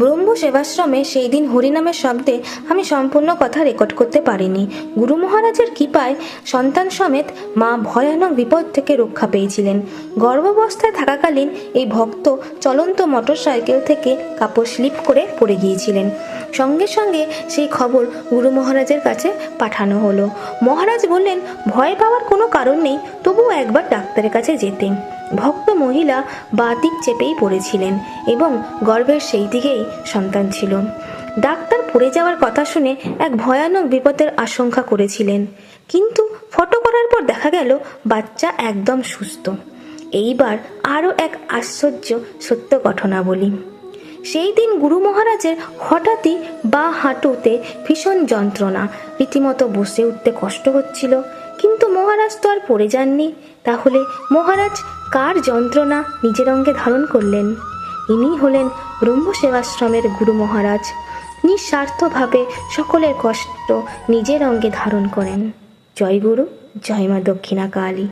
ব্রহ্ম সেবাশ্রমে সেই দিন হরিনামের শব্দে আমি সম্পূর্ণ কথা রেকর্ড করতে পারিনি। গুরু মহারাজের কৃপায় সন্তান সমেত মা ভয়ানক বিপদ থেকে রক্ষা পেয়েছিলেন। গর্ভাবস্থায় থাকাকালীন এই ভক্ত চলন্ত মোটরসাইকেল থেকে কাপড় স্লিপ করে পড়ে গিয়েছিলেন। সঙ্গে সঙ্গে সেই খবর গুরু মহারাজের কাছে পাঠানো হলো। মহারাজ বললেন, ভয় পাওয়ার কোনো কারণ নেই, তবুও একবার ডাক্তারের কাছে যেতেন ভক্ত মহিলা বা দিক চেপেই পড়েছিলেন এবং গর্ভের সেই দিকেই সন্তান ছিল। ডাক্তার পড়ে যাওয়ার কথা শুনে এক ভয়ানক বিপদের আশঙ্কা করেছিলেন। কিন্তু ফটো করার পর দেখা গেল বাচ্চা একদম সুস্থ। এইবার আরও এক আশ্চর্য সত্য ঘটনা বলি সেই দিন গুরু মহারাজের হঠাৎই বা হাঁটুতে ভীষণ যন্ত্রণা, রীতিমতো বসে উঠতে কষ্ট হচ্ছিল। মহারাজ তো আর পড়ে যাননি। তাহলে মহারাজ কার যন্ত্রণা নিজের অঙ্গে ধারণ করলেন? ইনি হলেন ব্রহ্ম সেবাশ্রমের গুরু মহারাজ। নিঃস্বার্থভাবে সকলের কষ্ট নিজের অঙ্গে ধারণ করেন। জয় গুরু, জয় মা দক্ষিণা কালী